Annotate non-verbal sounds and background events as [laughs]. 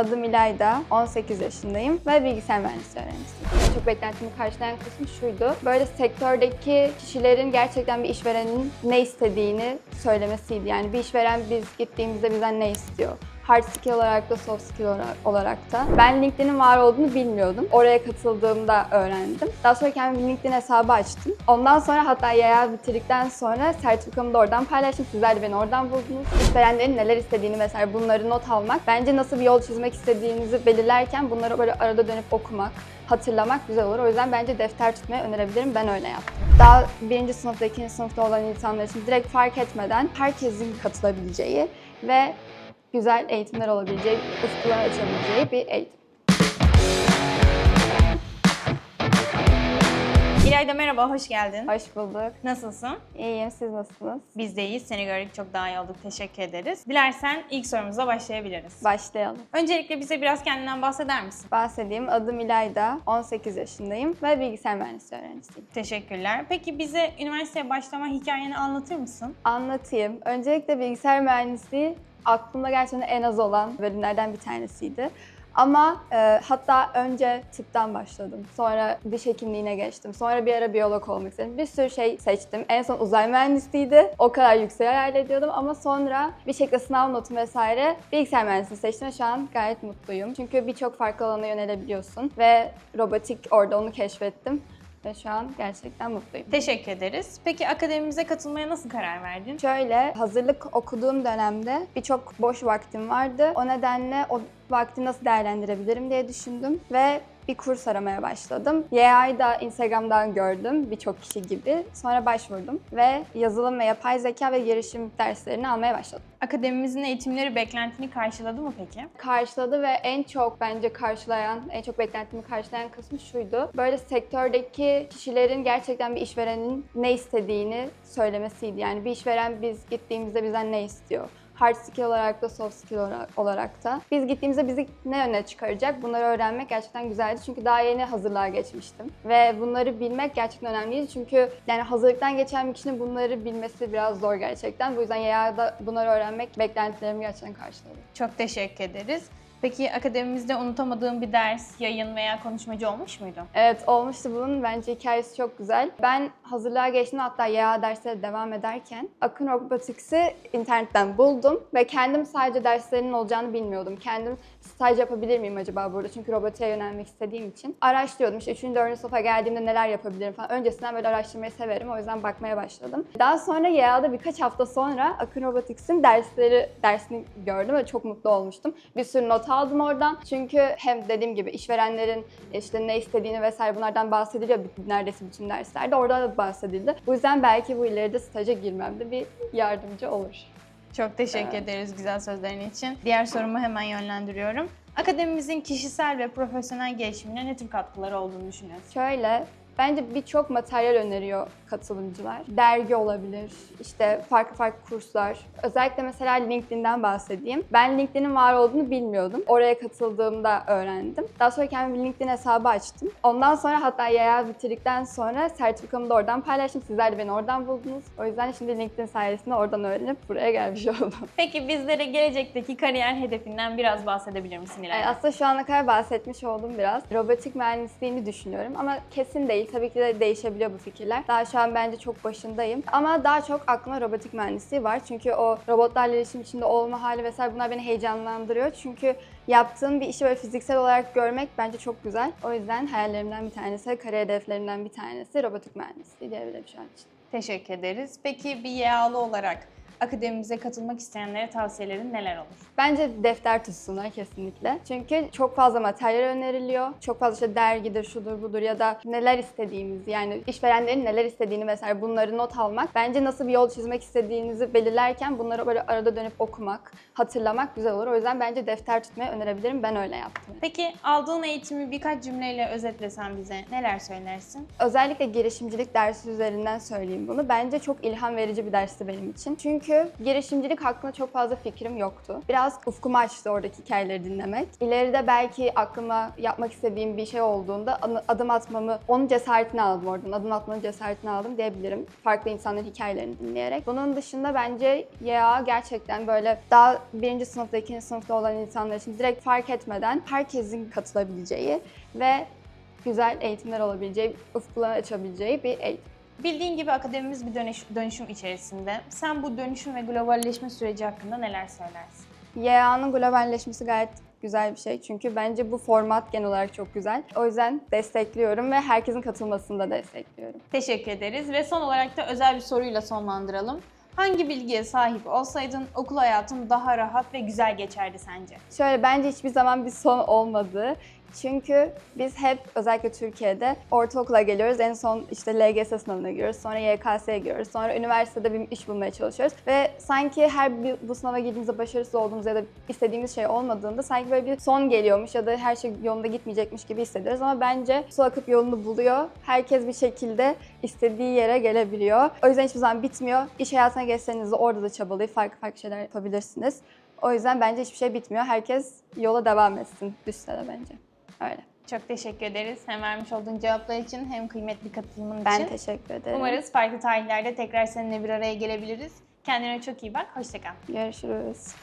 Adım İlayda, 18 yaşındayım ve bilgisayar mühendisliği öğrencisiyim. En Çok beklentimi karşılayan kısmı şuydu. Böyle sektördeki kişilerin gerçekten bir işverenin ne istediğini söylemesiydi. Yani bir işveren biz gittiğimizde bizden ne istiyor? Hard skill olarak da soft skill olarak- da. Ben LinkedIn'in var olduğunu bilmiyordum. Oraya katıldığımda öğrendim. Daha sonra kendim LinkedIn hesabı açtım. Ondan sonra hatta yaya bitirdikten sonra sertifikamı da oradan paylaştım. Sizler de beni oradan buldunuz. İşverenlerin neler istediğini mesela bunları not almak. Bence nasıl bir yol çizmek istediğinizi belirlerken bunları böyle arada dönüp okumak, hatırlamak güzel olur. O yüzden bence defter tutmayı önerebilirim. Ben öyle yaptım. Daha birinci sınıfta, ikinci sınıfta olan insanlar için direkt fark etmeden herkesin katılabileceği ve güzel eğitimler olabileceği, ufkular açabileceği bir eğitim. İlayda merhaba, hoş geldin. Hoş bulduk. Nasılsın? İyiyim, siz nasılsınız? Biz de iyiyiz. Seni gördük çok daha iyi olduk. Teşekkür ederiz. Dilersen ilk sorumuza başlayabiliriz. Başlayalım. Öncelikle bize biraz kendinden bahseder misin? Bahsedeyim. Adım İlayda, 18 yaşındayım ve bilgisayar mühendisliği öğrencisiyim. Teşekkürler. Peki bize üniversiteye başlama hikayeni anlatır mısın? Anlatayım. Öncelikle bilgisayar mühendisliği aklımda gerçekten en az olan bölümlerden bir tanesiydi. Ama e, hatta önce tıptan başladım. Sonra diş hekimliğine geçtim. Sonra bir ara biyolog olmak istedim. Bir sürü şey seçtim. En son uzay mühendisliğiydi. O kadar yüksek hayal ediyordum ama sonra bir şekilde sınav notum vesaire bilgisayar mühendisliği seçtim ve şu an gayet mutluyum. Çünkü birçok farklı alana yönelebiliyorsun ve robotik orada onu keşfettim. Ve şu an gerçekten mutluyum. Teşekkür ederiz. Peki akademimize katılmaya nasıl karar verdin? Şöyle hazırlık okuduğum dönemde birçok boş vaktim vardı. O nedenle o vakti nasıl değerlendirebilirim diye düşündüm ve bir kurs aramaya başladım. YA'yı da Instagram'dan gördüm birçok kişi gibi. Sonra başvurdum ve yazılım ve yapay zeka ve girişim derslerini almaya başladım. Akademimizin eğitimleri beklentini karşıladı mı peki? karşıladı ve en çok bence karşılayan, en çok beklentimi karşılayan kısmı şuydu. Böyle sektördeki kişilerin gerçekten bir işverenin ne istediğini söylemesiydi. Yani bir işveren biz gittiğimizde bizden ne istiyor? Hard skill olarak da soft skill olarak, da. Biz gittiğimizde bizi ne öne çıkaracak bunları öğrenmek gerçekten güzeldi. Çünkü daha yeni hazırlığa geçmiştim. Ve bunları bilmek gerçekten önemliydi. Çünkü yani hazırlıktan geçen bir kişinin bunları bilmesi biraz zor gerçekten. Bu yüzden YA'da bunları öğrenmek beklentilerimi gerçekten karşıladı. Çok teşekkür ederiz. Peki akademimizde unutamadığın bir ders, yayın veya konuşmacı olmuş muydu? Evet olmuştu bunun. Bence hikayesi çok güzel. Ben hazırlığa geçtim hatta YA derslere devam ederken Akın Robotics'i internetten buldum ve kendim sadece derslerinin olacağını bilmiyordum. Kendim staj yapabilir miyim acaba burada? Çünkü robotiğe yönelmek istediğim için. Araştırıyordum işte 3. 4. sınıfa geldiğimde neler yapabilirim falan. Öncesinden böyle araştırmayı severim. O yüzden bakmaya başladım. Daha sonra YA'da birkaç hafta sonra Akın Robotics'in dersleri dersini gördüm ve çok mutlu olmuştum. Bir sürü not aldım oradan. Çünkü hem dediğim gibi işverenlerin işte ne istediğini vesaire bunlardan bahsediliyor neredeyse bütün derslerde. Orada da bahsedildi. Bu yüzden belki bu ileride staja girmemde bir yardımcı olur. Çok teşekkür Evet. ederiz güzel sözlerin için. Diğer sorumu hemen yönlendiriyorum. Akademimizin kişisel ve profesyonel gelişimine ne tür katkıları olduğunu düşünüyorsun? Şöyle, bence birçok materyal öneriyor katılımcılar. Dergi olabilir, işte farklı farklı kurslar. Özellikle mesela LinkedIn'den bahsedeyim. Ben LinkedIn'in var olduğunu bilmiyordum. Oraya katıldığımda öğrendim. Daha sonra kendim bir LinkedIn hesabı açtım. Ondan sonra hatta yaya bitirdikten sonra sertifikamı da oradan paylaştım. Sizler de beni oradan buldunuz. O yüzden şimdi LinkedIn sayesinde oradan öğrenip buraya gelmiş oldum. [laughs] Peki bizlere gelecekteki kariyer hedefinden biraz bahsedebilir misin İlayda? aslında şu ana kadar bahsetmiş oldum biraz. Robotik mühendisliğini düşünüyorum ama kesin değil. Tabii ki de değişebiliyor bu fikirler. Daha şu an bence çok başındayım. Ama daha çok aklıma robotik mühendisliği var. Çünkü o robotlarla iletişim içinde olma hali vesaire bunlar beni heyecanlandırıyor. Çünkü yaptığım bir işi böyle fiziksel olarak görmek bence çok güzel. O yüzden hayallerimden bir tanesi, kariyer hedeflerimden bir tanesi robotik mühendisliği diyebilirim şu an için. Teşekkür ederiz. Peki bir YA'lı olarak akademimize katılmak isteyenlere tavsiyelerin neler olur? Bence defter tutsunlar kesinlikle. Çünkü çok fazla materyal öneriliyor. Çok fazla işte dergidir, şudur budur ya da neler istediğimizi yani işverenlerin neler istediğini vesaire bunları not almak. Bence nasıl bir yol çizmek istediğinizi belirlerken bunları böyle arada dönüp okumak, hatırlamak güzel olur. O yüzden bence defter tutmayı önerebilirim. Ben öyle yaptım. Peki aldığın eğitimi birkaç cümleyle özetlesen bize neler söylersin? Özellikle girişimcilik dersi üzerinden söyleyeyim bunu. Bence çok ilham verici bir dersti benim için. Çünkü Çünkü girişimcilik hakkında çok fazla fikrim yoktu. Biraz ufkumu açtı oradaki hikayeleri dinlemek. İleride belki aklıma yapmak istediğim bir şey olduğunda adım atmamı, onun cesaretini aldım oradan. Adım atmanın cesaretini aldım diyebilirim. Farklı insanların hikayelerini dinleyerek. Bunun dışında bence YA gerçekten böyle daha birinci sınıfta, ikinci sınıfta olan insanlar için direkt fark etmeden herkesin katılabileceği ve güzel eğitimler olabileceği, ufkuları açabileceği bir eğitim. Bildiğin gibi akademimiz bir dönüş, dönüşüm içerisinde. Sen bu dönüşüm ve globalleşme süreci hakkında neler söylersin? YA'nın globalleşmesi gayet güzel bir şey. Çünkü bence bu format genel olarak çok güzel. O yüzden destekliyorum ve herkesin katılmasını da destekliyorum. Teşekkür ederiz ve son olarak da özel bir soruyla sonlandıralım. Hangi bilgiye sahip olsaydın okul hayatın daha rahat ve güzel geçerdi sence? Şöyle bence hiçbir zaman bir son olmadı. Çünkü biz hep özellikle Türkiye'de ortaokula geliyoruz. En son işte LGS sınavına giriyoruz. Sonra YKS'ye giriyoruz. Sonra üniversitede bir iş bulmaya çalışıyoruz. Ve sanki her bir bu sınava girdiğimizde başarısız olduğumuz ya da istediğimiz şey olmadığında sanki böyle bir son geliyormuş ya da her şey yolunda gitmeyecekmiş gibi hissediyoruz. Ama bence su akıp yolunu buluyor. Herkes bir şekilde istediği yere gelebiliyor. O yüzden hiçbir zaman bitmiyor. İş hayatına geçseniz de orada da çabalayıp farklı farklı şeyler yapabilirsiniz. O yüzden bence hiçbir şey bitmiyor. Herkes yola devam etsin düşse de bence. Öyle. Çok teşekkür ederiz hem vermiş olduğun cevaplar için hem kıymetli katılımın Ben için. teşekkür ederim. Umarız farklı tarihlerde tekrar seninle bir araya gelebiliriz. Kendine çok iyi bak, hoşça kal. Görüşürüz.